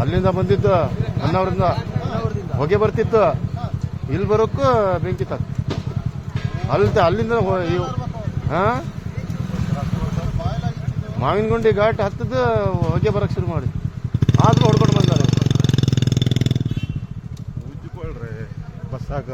ಅಲ್ಲಿಂದ ಬಂದಿತ್ತು ಅನ್ನವರಿಂದ ಹೊಗೆ ಬರ್ತಿತ್ತು. ಇಲ್ಲಿ ಬರೋಕ್ಕೂ ಬೆಂಕಿ ತಕ್ಕ ಅಲ್ಲಿ ಅಲ್ಲಿಂದ ಹಾ? ಮಾವಿನಗುಂಡಿ ಘಾಟ್ ಹತ್ತದ ಹೊಗೆ ಬರಕ್ಕೆ ಶುರು ಮಾಡಿ. ಆದ್ರೂ ಹೊಡ್ಕೊಂಡು ಬಂದಾರೆ. ಬಸ್ಸಾಗ